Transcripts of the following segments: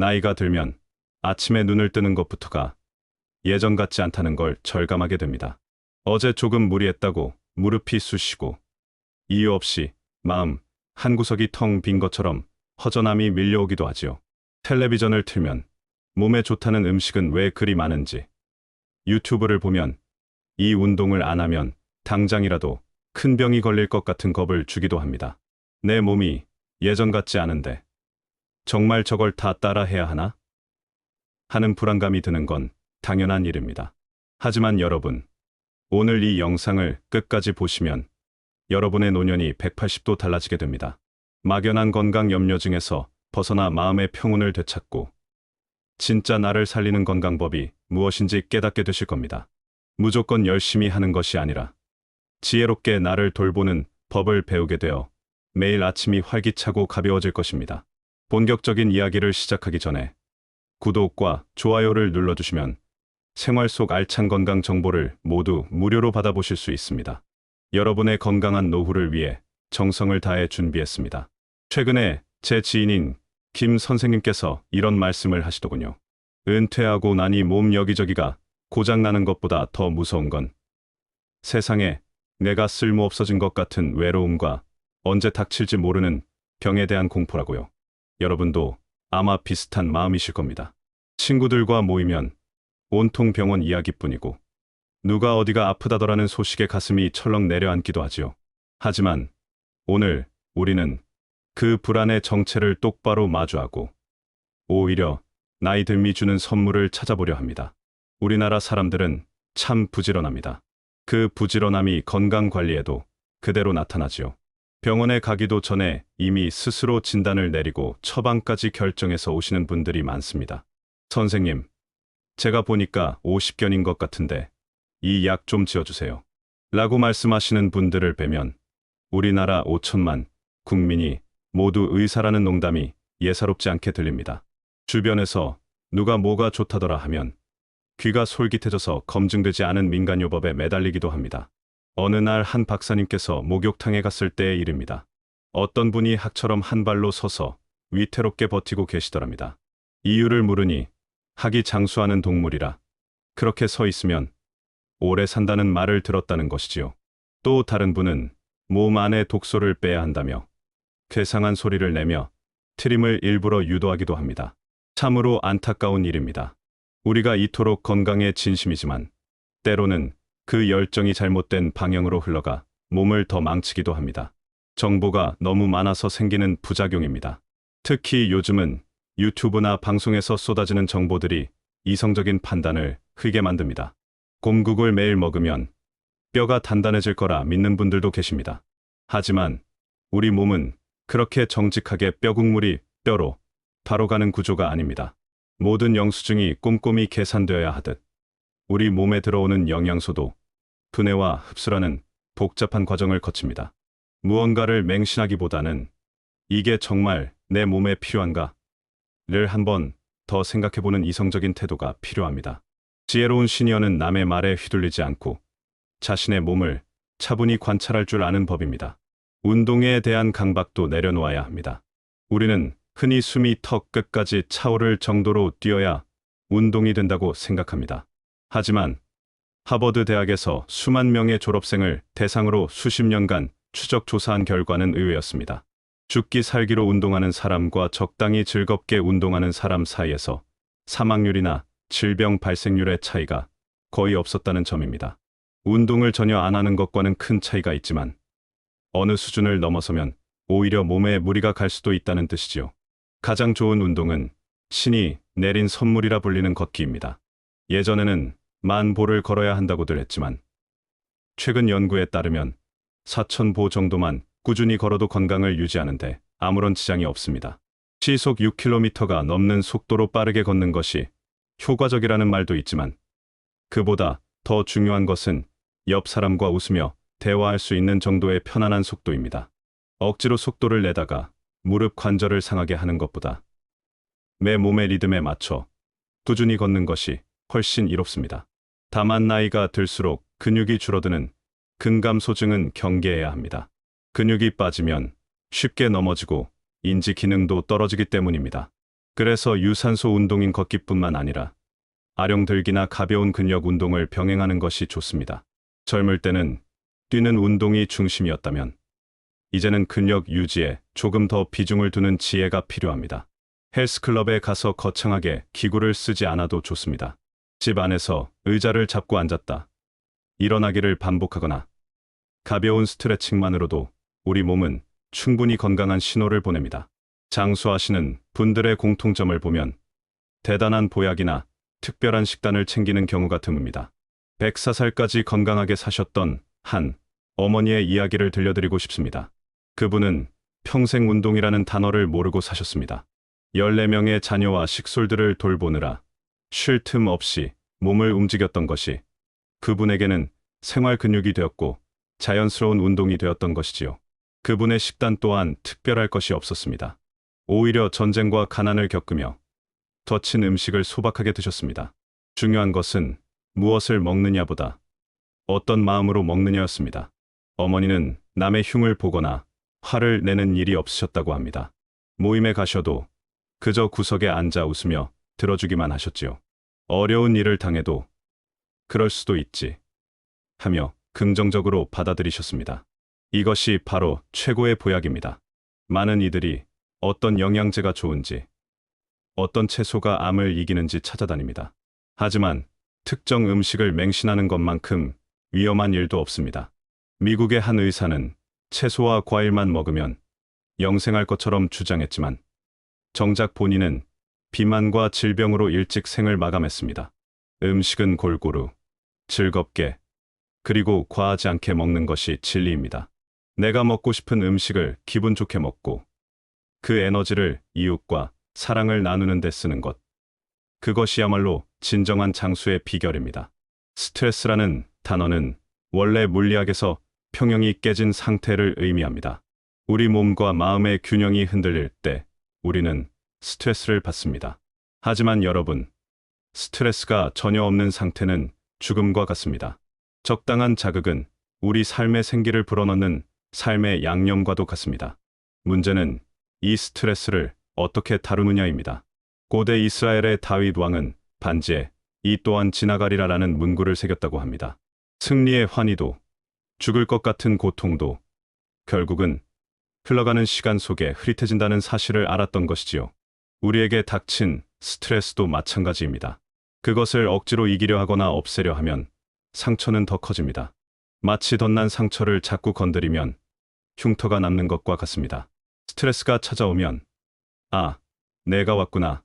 나이가 들면 아침에 눈을 뜨는 것부터가 예전 같지 않다는 걸 절감하게 됩니다. 어제 조금 무리했다고 무릎이 쑤시고 이유 없이 마음 한 구석이 텅 빈 것처럼 허전함이 밀려오기도 하지요. 텔레비전을 틀면 몸에 좋다는 음식은 왜 그리 많은지 유튜브를 보면 이 운동을 안 하면 당장이라도 큰 병이 걸릴 것 같은 겁을 주기도 합니다. 내 몸이 예전 같지 않은데 정말 저걸 다 따라 해야 하나? 하는 불안감이 드는 건 당연한 일입니다. 하지만 여러분, 오늘 이 영상을 끝까지 보시면 여러분의 노년이 180도 달라지게 됩니다. 막연한 건강 염려증에서 벗어나 마음의 평온을 되찾고 진짜 나를 살리는 건강법이 무엇인지 깨닫게 되실 겁니다. 무조건 열심히 하는 것이 아니라 지혜롭게 나를 돌보는 법을 배우게 되어 매일 아침이 활기차고 가벼워질 것입니다. 본격적인 이야기를 시작하기 전에 구독과 좋아요를 눌러주시면 생활 속 알찬 건강 정보를 모두 무료로 받아보실 수 있습니다. 여러분의 건강한 노후를 위해 정성을 다해 준비했습니다. 최근에 제 지인인 김 선생님께서 이런 말씀을 하시더군요. 은퇴하고 나니 몸 여기저기가 고장나는 것보다 더 무서운 건 세상에 내가 쓸모 없어진 것 같은 외로움과 언제 닥칠지 모르는 병에 대한 공포라고요. 여러분도 아마 비슷한 마음이실 겁니다. 친구들과 모이면 온통 병원 이야기뿐이고 누가 어디가 아프다더라는 소식에 가슴이 철렁 내려앉기도 하지요. 하지만 오늘 우리는 그 불안의 정체를 똑바로 마주하고 오히려 나이 듦이 주는 선물을 찾아보려 합니다. 우리나라 사람들은 참 부지런합니다. 그 부지런함이 건강 관리에도 그대로 나타나지요. 병원에 가기도 전에 이미 스스로 진단을 내리고 처방까지 결정해서 오시는 분들이 많습니다. 선생님, 제가 보니까 50견인 것 같은데 이 약 좀 지어주세요. 라고 말씀하시는 분들을 뵈면 우리나라 5천만 국민이 모두 의사라는 농담이 예사롭지 않게 들립니다. 주변에서 누가 뭐가 좋다더라 하면 귀가 솔깃해져서 검증되지 않은 민간요법에 매달리기도 합니다. 어느 날 한 박사님께서 목욕탕에 갔을 때의 일입니다. 어떤 분이 학처럼 한 발로 서서 위태롭게 버티고 계시더랍니다. 이유를 물으니 학이 장수하는 동물이라 그렇게 서 있으면 오래 산다는 말을 들었다는 것이지요. 또 다른 분은 몸 안에 독소를 빼야 한다며 괴상한 소리를 내며 트림을 일부러 유도하기도 합니다. 참으로 안타까운 일입니다. 우리가 이토록 건강에 진심이지만 때로는 그 열정이 잘못된 방향으로 흘러가 몸을 더 망치기도 합니다. 정보가 너무 많아서 생기는 부작용입니다. 특히 요즘은 유튜브나 방송에서 쏟아지는 정보들이 이성적인 판단을 흐게 만듭니다. 곰국을 매일 먹으면 뼈가 단단해질 거라 믿는 분들도 계십니다. 하지만 우리 몸은 그렇게 정직하게 뼈 국물이 뼈로 바로 가는 구조가 아닙니다. 모든 영수증이 꼼꼼히 계산되어야 하듯 우리 몸에 들어오는 영양소도 분해와 흡수라는 복잡한 과정을 거칩니다. 무언가를 맹신하기보다는 이게 정말 내 몸에 필요한가? 를 한번 더 생각해보는 이성적인 태도가 필요합니다. 지혜로운 시니어는 남의 말에 휘둘리지 않고 자신의 몸을 차분히 관찰할 줄 아는 법입니다. 운동에 대한 강박도 내려놓아야 합니다. 우리는 흔히 숨이 턱 끝까지 차오를 정도로 뛰어야 운동이 된다고 생각합니다. 하지만 하버드 대학에서 수만 명의 졸업생을 대상으로 수십 년간 추적 조사한 결과는 의외였습니다. 죽기 살기로 운동하는 사람과 적당히 즐겁게 운동하는 사람 사이에서 사망률이나 질병 발생률의 차이가 거의 없었다는 점입니다. 운동을 전혀 안 하는 것과는 큰 차이가 있지만 어느 수준을 넘어서면 오히려 몸에 무리가 갈 수도 있다는 뜻이지요. 가장 좋은 운동은 신이 내린 선물이라 불리는 걷기입니다. 예전에는 만 보를 걸어야 한다고들 했지만 최근 연구에 따르면 4천 보 정도만 꾸준히 걸어도 건강을 유지하는데 아무런 지장이 없습니다. 시속 6km가 넘는 속도로 빠르게 걷는 것이 효과적이라는 말도 있지만 그보다 더 중요한 것은 옆 사람과 웃으며 대화할 수 있는 정도의 편안한 속도입니다. 억지로 속도를 내다가 무릎 관절을 상하게 하는 것보다 내 몸의 리듬에 맞춰 꾸준히 걷는 것이 훨씬 이롭습니다. 다만 나이가 들수록 근육이 줄어드는 근감소증은 경계해야 합니다. 근육이 빠지면 쉽게 넘어지고 인지 기능도 떨어지기 때문입니다. 그래서 유산소 운동인 걷기뿐만 아니라 아령 들기나 가벼운 근력 운동을 병행하는 것이 좋습니다. 젊을 때는 뛰는 운동이 중심이었다면 이제는 근력 유지에 조금 더 비중을 두는 지혜가 필요합니다. 헬스클럽에 가서 거창하게 기구를 쓰지 않아도 좋습니다. 집 안에서 의자를 잡고 앉았다. 일어나기를 반복하거나 가벼운 스트레칭만으로도 우리 몸은 충분히 건강한 신호를 보냅니다. 장수하시는 분들의 공통점을 보면 대단한 보약이나 특별한 식단을 챙기는 경우가 드뭅니다. 104살까지 건강하게 사셨던 한 어머니의 이야기를 들려드리고 싶습니다. 그분은 평생 운동이라는 단어를 모르고 사셨습니다. 14명의 자녀와 식솔들을 돌보느라 쉴 틈 없이 몸을 움직였던 것이 그분에게는 생활 근육이 되었고 자연스러운 운동이 되었던 것이지요. 그분의 식단 또한 특별할 것이 없었습니다. 오히려 전쟁과 가난을 겪으며 더친 음식을 소박하게 드셨습니다. 중요한 것은 무엇을 먹느냐보다 어떤 마음으로 먹느냐였습니다. 어머니는 남의 흉을 보거나 화를 내는 일이 없으셨다고 합니다. 모임에 가셔도 그저 구석에 앉아 웃으며 들어주기만 하셨지요. 어려운 일을 당해도 그럴 수도 있지 하며 긍정적으로 받아들이셨습니다. 이것이 바로 최고의 보약입니다. 많은 이들이 어떤 영양제가 좋은지, 어떤 채소가 암을 이기는지 찾아다닙니다. 하지만 특정 음식을 맹신하는 것만큼 위험한 일도 없습니다. 미국의 한 의사는 채소와 과일만 먹으면 영생할 것처럼 주장했지만 정작 본인은 비만과 질병으로 일찍 생을 마감했습니다. 음식은 골고루, 즐겁게, 그리고 과하지 않게 먹는 것이 진리입니다. 내가 먹고 싶은 음식을 기분 좋게 먹고 그 에너지를 이웃과 사랑을 나누는 데 쓰는 것. 그것이야말로 진정한 장수의 비결입니다. 스트레스라는 단어는 원래 물리학에서 평형이 깨진 상태를 의미합니다. 우리 몸과 마음의 균형이 흔들릴 때 우리는 스트레스를 받습니다. 하지만 여러분, 스트레스가 전혀 없는 상태는 죽음과 같습니다. 적당한 자극은 우리 삶의 생기를 불어넣는 삶의 양념과도 같습니다. 문제는 이 스트레스를 어떻게 다루느냐입니다. 고대 이스라엘의 다윗 왕은 반지에 이 또한 지나가리라라는 문구를 새겼다고 합니다. 승리의 환희도 죽을 것 같은 고통도 결국은 흘러가는 시간 속에 흐릿해진다는 사실을 알았던 것이지요. 우리에게 닥친 스트레스도 마찬가지입니다. 그것을 억지로 이기려 하거나 없애려 하면 상처는 더 커집니다. 마치 덧난 상처를 자꾸 건드리면 흉터가 남는 것과 같습니다. 스트레스가 찾아오면 아, 내가 왔구나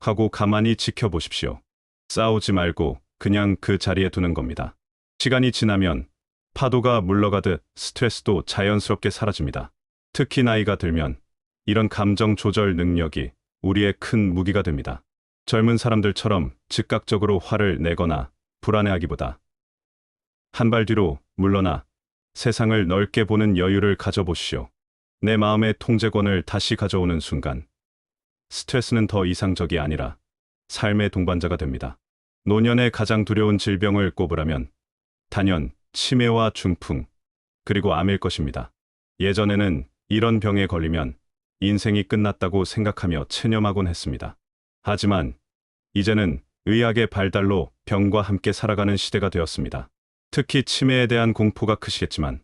하고 가만히 지켜보십시오. 싸우지 말고 그냥 그 자리에 두는 겁니다. 시간이 지나면 파도가 물러가듯 스트레스도 자연스럽게 사라집니다. 특히 나이가 들면 이런 감정 조절 능력이 우리의 큰 무기가 됩니다. 젊은 사람들처럼 즉각적으로 화를 내거나 불안해하기보다 한 발 뒤로 물러나 세상을 넓게 보는 여유를 가져보시오. 내 마음의 통제권을 다시 가져오는 순간 스트레스는 더 이상적이 아니라 삶의 동반자가 됩니다. 노년의 가장 두려운 질병을 꼽으라면 단연 치매와 중풍 그리고 암일 것입니다. 예전에는 이런 병에 걸리면 인생이 끝났다고 생각하며 체념하곤 했습니다. 하지만 이제는 의학의 발달로 병과 함께 살아가는 시대가 되었습니다. 특히 치매에 대한 공포가 크시겠지만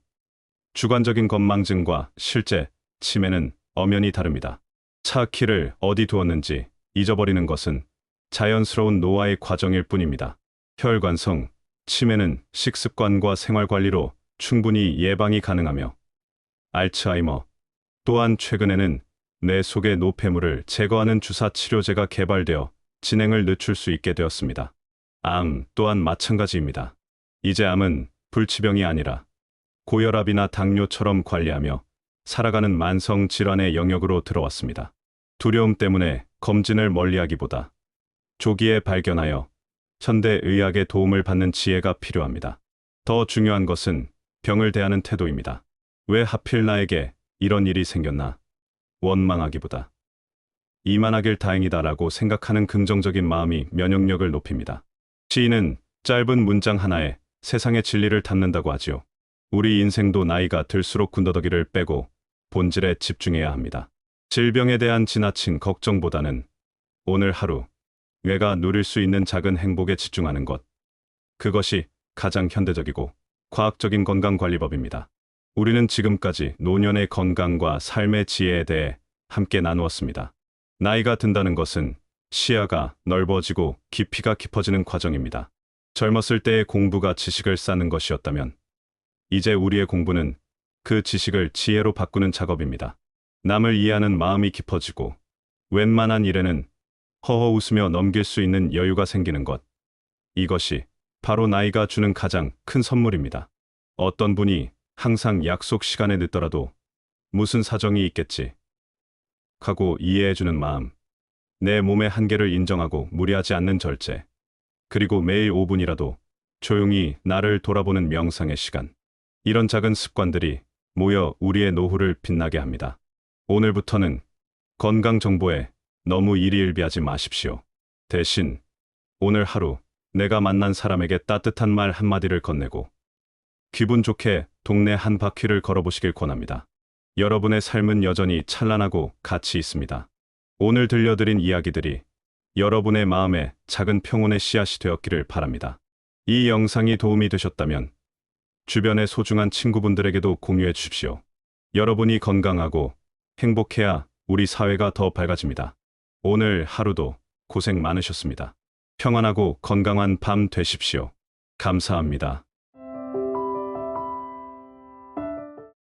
주관적인 건망증과 실제 치매는 엄연히 다릅니다. 차 키를 어디 두었는지 잊어버리는 것은 자연스러운 노화의 과정일 뿐입니다. 혈관성, 치매는 식습관과 생활관리로 충분히 예방이 가능하며 알츠하이머, 또한 최근에는 뇌 속의 노폐물을 제거하는 주사 치료제가 개발되어 진행을 늦출 수 있게 되었습니다. 암 또한 마찬가지입니다. 이제 암은 불치병이 아니라 고혈압이나 당뇨처럼 관리하며 살아가는 만성 질환의 영역으로 들어왔습니다. 두려움 때문에 검진을 멀리하기보다 조기에 발견하여 현대 의학의 도움을 받는 지혜가 필요합니다. 더 중요한 것은 병을 대하는 태도입니다. 왜 하필 나에게 이런 일이 생겼나? 원망하기보다 이만하길 다행이다라고 생각하는 긍정적인 마음이 면역력을 높입니다. 시인은 짧은 문장 하나에 세상의 진리를 담는다고 하지요. 우리 인생도 나이가 들수록 군더더기를 빼고 본질에 집중해야 합니다. 질병에 대한 지나친 걱정보다는 오늘 하루 뇌가 누릴 수 있는 작은 행복에 집중하는 것. 그것이 가장 현대적이고 과학적인 건강관리법입니다. 우리는 지금까지 노년의 건강과 삶의 지혜에 대해 함께 나누었습니다. 나이가 든다는 것은 시야가 넓어지고 깊이가 깊어지는 과정입니다. 젊었을 때의 공부가 지식을 쌓는 것이었다면 이제 우리의 공부는 그 지식을 지혜로 바꾸는 작업입니다. 남을 이해하는 마음이 깊어지고 웬만한 일에는 허허 웃으며 넘길 수 있는 여유가 생기는 것. 이것이 바로 나이가 주는 가장 큰 선물입니다. 어떤 분이 항상 약속 시간에 늦더라도 무슨 사정이 있겠지. 하고 이해해주는 마음. 내 몸의 한계를 인정하고 무리하지 않는 절제. 그리고 매일 5분이라도 조용히 나를 돌아보는 명상의 시간. 이런 작은 습관들이 모여 우리의 노후를 빛나게 합니다. 오늘부터는 건강 정보에 너무 일희일비하지 마십시오. 대신 오늘 하루 내가 만난 사람에게 따뜻한 말 한마디를 건네고 기분 좋게 동네 한 바퀴를 걸어보시길 권합니다. 여러분의 삶은 여전히 찬란하고 가치 있습니다. 오늘 들려드린 이야기들이 여러분의 마음에 작은 평온의 씨앗이 되었기를 바랍니다. 이 영상이 도움이 되셨다면 주변의 소중한 친구분들에게도 공유해 주십시오. 여러분이 건강하고 행복해야 우리 사회가 더 밝아집니다. 오늘 하루도 고생 많으셨습니다. 평안하고 건강한 밤 되십시오. 감사합니다.